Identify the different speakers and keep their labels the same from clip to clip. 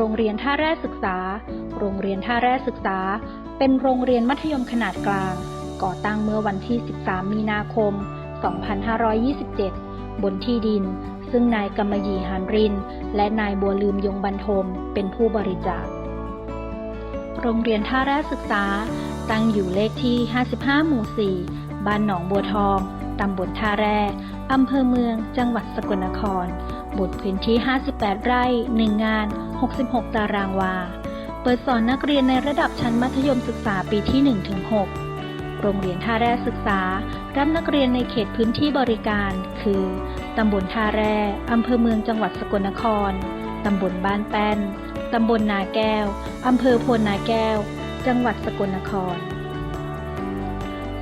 Speaker 1: โรงเรียนท่าแร่ศึกษา โรงเรียนท่าแร่ศึกษา เป็นโรงเรียนมัธยมขนาดกลาง ก่อตั้งเมื่อวันที่ 13 มีนาคม 2527 บนที่ดิน ซึ่งนายกำมะหยี่หานริน และนายบัวลืมยงบันทม เป็นผู้บริจาค โรงเรียนท่าแร่ศึกษา ตั้งอยู่เลขที่ 55 หมู่ 4 บ้านหนองบัวทอง ตำบลท่าแร่อำเภอเมือง จังหวัดสกลนคร บทพื้นที่ 58 ไร่ 1 งาน 66 ตารางวา เปิดสอนนักเรียนในระดับชั้นมัธยมศึกษาปีที่ 1-6 โรงเรียนท่าแร่ศึกษา รับนักเรียนในเขตพื้นที่บริการ คือ ตำบลท่าแร่ อำเภอเมืองจังหวัดสกลนคร ตำบลบ้านแป้น ตำบลนาแก้ว อำเภอพลนาแก้ว จังหวัดสกลนคร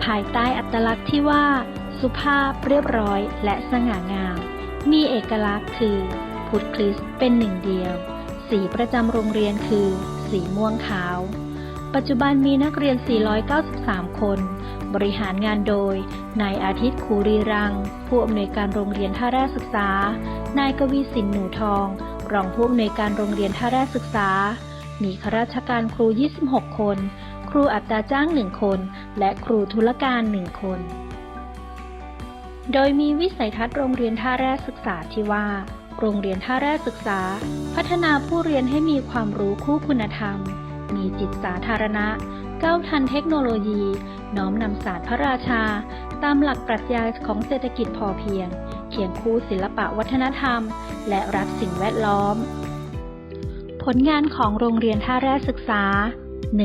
Speaker 1: ภายใต้อัตลักษณ์ที่ว่าสุภาพเรียบร้อยและสง่างาม มีเอกลักษณ์คือ พุทธคริสต์เป็นหนึ่งเดียว สีประจำโรงเรียนคือ สีม่วงขาว ปัจจุบันมีนักเรียน 493 คน บริหารงานโดย นายอาทิตย์คูรีรัง ผู้อำนวยการโรงเรียนท่าแร่ศึกษา นายกวีสินหนูทอง รองผู้อำนวยการโรงเรียนท่าแร่ศึกษา มีข้าราชการครู 26 คน ครูอัตราจ้าง 1 คน และครูธุรการ 1 คน โดยมีวิสัยทัศน์โรงเรียนท่าแร่ศึกษาที่ว่า โรงเรียนท่าแร่ศึกษา พัฒนาผู้เรียนให้มีความรู้คู่คุณธรรม มีจิตสาธารณะ ก้าวทันเทคโนโลยี น้อมนำศาสตร์พระราชา ตามหลักปรัชญาของเศรษฐกิจพอเพียง เคียงคู่ศิลปะวัฒนธรรม และรักสิ่งแวดล้อม ผลงานของโรงเรียนท่าแร่ศึกษา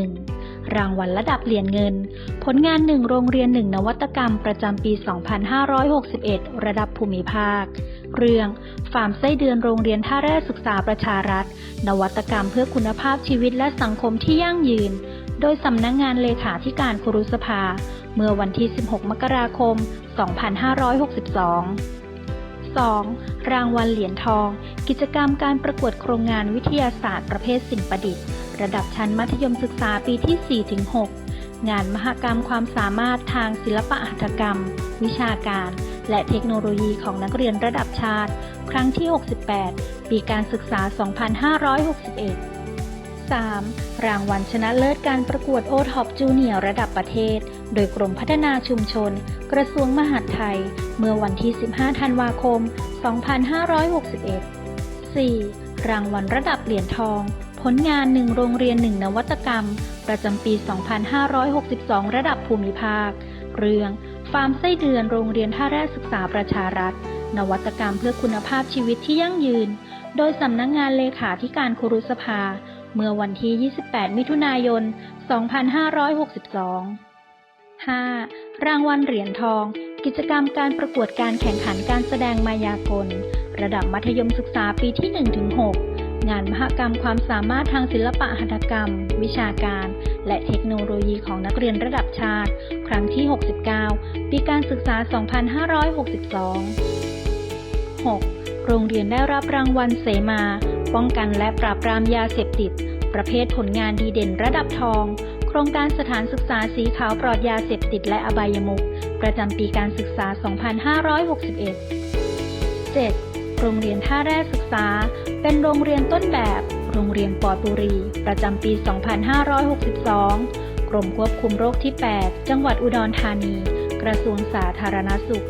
Speaker 1: 1. รางวัลระดับเหรียญเงิน ผลงานหนึ่งโรงเรียนหนึ่งนวัตกรรมประจำปี 2561 ระดับภูมิภาค เรื่องฟาร์มไส้เดือนโรงเรียนท่าแร่ศึกษาประชารัฐ นวัตกรรมเพื่อคุณภาพชีวิตและสังคมที่ยั่งยืน โดยสำนักงงานเลขาธิการครุสภา เมื่อวันที่ 16 มกราคม 2562 2. รางวัลเหรียญทอง กิจกรรมการประกวดโครงงานวิทยาศาสตร์ประเภทสิ่งประดิษฐ์ ระดับชั้นมัธยมศึกษาปีที่ 4-6 งานมหกรรมความสามารถทางศิลปะหัตถกรรม วิชาการ และเทคโนโลยีของนักเรียนระดับชาติ ครั้งที่ 68 ปีการศึกษา 2561 3. รางวัลชนะเลิศการประกวดโอท็อปจูเนียร์ระดับประเทศ โดยกรมพัฒนาชุมชน กระทรวงมหาดไทย เมื่อวันที่ 15 ธันวาคม 2561 4. รางวัลระดับเหรียญทอง ผลงานหนึ่งโรงเรียนหนึ่งนวัตกรรม ประจำปี 2562 ระดับภูมิภาค เรื่อง ฟาร์มไส้เดือนโรงเรียนท่าแร่ศึกษาประชารัฐ นวัตกรรมเพื่อคุณภาพชีวิตที่ยั่งยืน โดยสำนักงงานเลขาธิการครุสภา เมื่อวันที่ 28 มิถุนายน 2562 5. รางวัลเหรียญทอง กิจกรรมการประกวดการแข่งขันการแสดงมายากล ระดับมัธยมศึกษาปีที่ 1-6 งานมหกรรมความสามารถทางศิลปะหัตถกรรม วิชาการ และเทคโนโลยีของนักเรียนระดับชาติ ครั้งที่ 69 ปีการศึกษา 2562 6. โรงเรียนได้รับรางวัลเสมา ป้องกันและปราบปรามยาเสพติด ประเภทผลงานดีเด่นระดับทอง โครงการสถานศึกษาสีขาวปลอดยาเสพติดและอบายมุขประจำปีการศึกษา 2561 7. โรงเรียนท่าแร่ศึกษา เป็นโรงเรียนต้นแบบ โรงเรียนปอดบุรี ประจำปี 2562 กรมควบคุมโรคที่ 8 จังหวัดอุดรธานี กระทรวงสาธารณสุข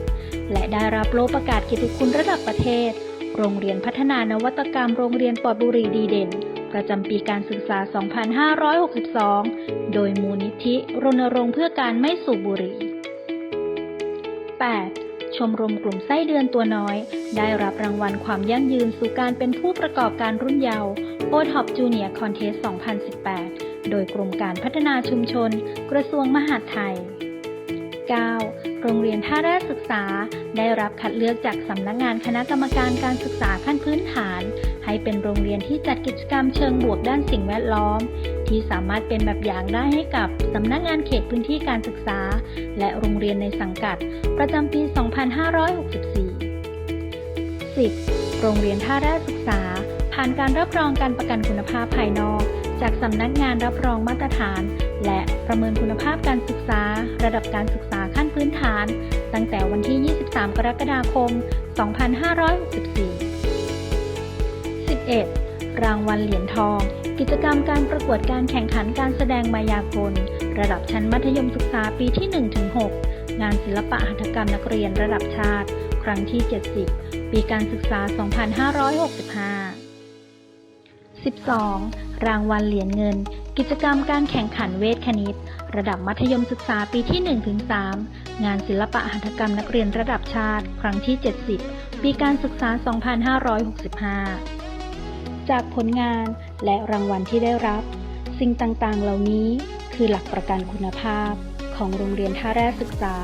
Speaker 1: และได้รับโลประกาศเกียรติคุณระดับประเทศ โรงเรียนพัฒนานวัตกรรมโรงเรียนปอดบุรีดีเด่น ประจำปีการศึกษา 2562 โดยมูลนิธิรณรงค์เพื่อการไม่สูบบุหรี่ 8. ชมรมกลุ่มไส้เดือนตัวน้อย ได้รับรางวัลความยั่งยืนสู่การเป็นผู้ประกอบการรุ่นเยาว์ o t o p Junior Contest 2018 โดยกรมการพัฒนาชุมชน กระทรวงมหาดไทย 9. โรงเรียนท่าแร่ศึกษา ได้รับคัดเลือกจากสำนักงานคณะกรรมการการศึกษาขั้นพื้นฐาน ให้เป็นโรงเรียนที่จัดกิจกรรมเชิงบวกด้านสิ่งแวดล้อม ที่สามารถเป็นแบบอย่างได้ให้กับสำนักงานเขตพื้นที่การศึกษา และโรงเรียนในสังกัด ประจำปี 2564 10. โรงเรียนท่าแร่ศึกษา ผ่านการรับรองการประกันคุณภาพภายนอก จากสำนักงานรับรองมาตรฐาน และประเมินคุณภาพการศึกษา ระดับการศึกษาขั้นพื้นฐาน ตั้งแต่วันที่ 23 กรกฎาคม 2564 11. รางวัลเหรียญทอง กิจกรรมการประกวดการแข่งขันการแสดงมายากล ระดับชั้นมัธยมศึกษาปีที่ 1-6 งานศิลปะหัตถกรรมนักเรียนระดับชาติ ครั้งที่ 70 ปีการศึกษา 2565 12. รางวัลเหรียญเงิน กิจกรรมการแข่งขันเวทคณิต ระดับมัธยมศึกษาปีที่ 1-3 งานศิลปะหัตถกรรมนักเรียนระดับชาติ ครั้งที่ 70 ปีการศึกษา 2565 จากผลงาน และรางวัลที่ได้รับ สิ่งต่างๆ เหล่านี้คือหลักประกันคุณภาพของโรงเรียนท่าแร่ศึกษา